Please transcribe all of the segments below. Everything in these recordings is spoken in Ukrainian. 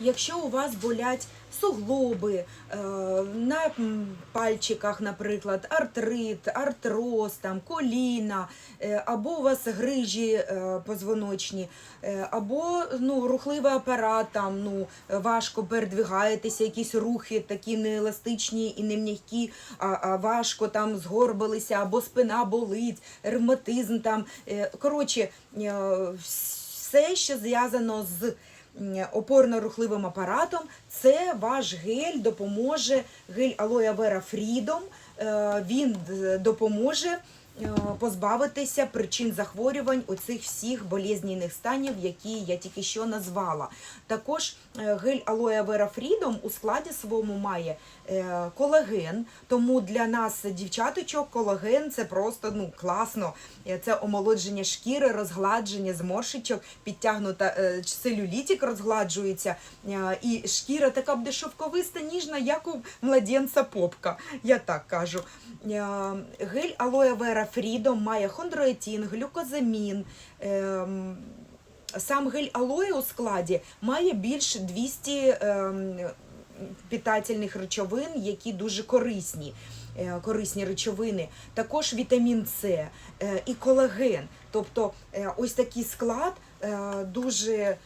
Якщо у вас болять суглоби, е, на пальчиках, наприклад, артрит, артроз, там, коліна, е, або у вас грижі е, позвоночні, або ну, рухливий апарат, там, ну, важко передвигаєтеся, якісь рухи такі нееластичні і не м'які, а, а важко там згорбилися, або спина болить, ревматизм там. Коротше, все, що зв'язано з опорно-рухливим апаратом, це ваш гель допоможе, гель Алоя Вера Freedom, е, він допоможе позбавитися причин захворювань оцих всіх болезненних станів, які я тільки що назвала. Також е, гель Aloe Vera Freedom у складі своєму має е, колаген, тому для нас, дівчаточок, колаген це просто ну, класно. Е, Це омолодження шкіри, розгладження зморшечок, підтягнута е, целюлітик розгладжується, е, і шкіра така буде шовковиста, ніжна, як у младенця попка. Я так кажу. Е, Гель Aloe Vera Freedom має хондроетин, глюкозамін. ем, Сам гель алоє у складі має більше 200 ем, питательних речовин, які дуже корисні. е, Корисні речовини, також вітамін С е, і колаген. Тобто е, ось такий склад дуже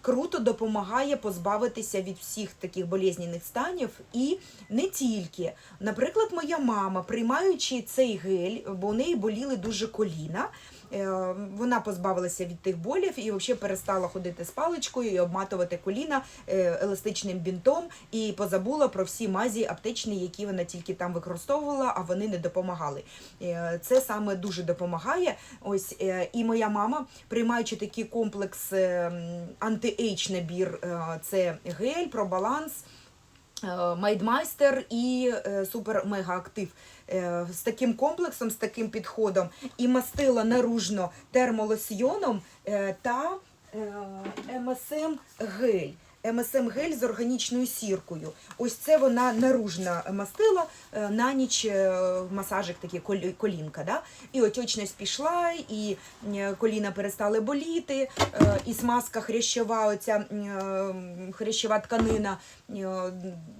круто допомагає позбавитися від всіх таких болезненних станів і не тільки. Наприклад, моя мама, приймаючи цей гель, бо у неї боліли дуже коліна. Е, Вона позбавилася від тих болів і взагалі перестала ходити з паличкою і обматувати коліна е, еластичним бінтом і позабула про всі мазі аптечні, які вона тільки там використовувала, а вони не допомагали. Е, Це саме дуже допомагає. Ось і моя мама, приймаючи такий комплекс е, набір, е, це гель, пробаланс. Е, Майдмайстер і е, супер мега актив Е, з таким комплексом, з таким підходом, і мастила наружно термолосьйоном та МСМ гель. МСМ гель з органічною сіркою. Ось це вона наружна мастила е, на ніч е, масажик такий колінка. Да? І отечність пішла, і е, коліна перестали боліти, і смазка хрящова, оця хрящова тканина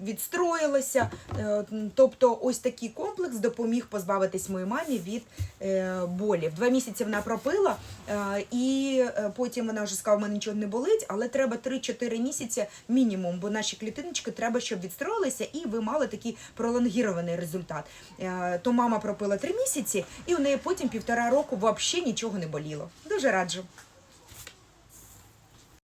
відстроїлася. Тобто ось такий комплекс допоміг позбавитись моїй мамі від болів. Два місяці вона пропила, і потім вона вже сказала, в мене нічого не болить, але треба 3-4 місяці мінімум, бо наші клітиночки треба, щоб відстроїлися, і ви мали такий пролонгірований результат. Е, То мама пропила три місяці, і у неї потім півтора року взагалі нічого не боліло. Дуже раджу.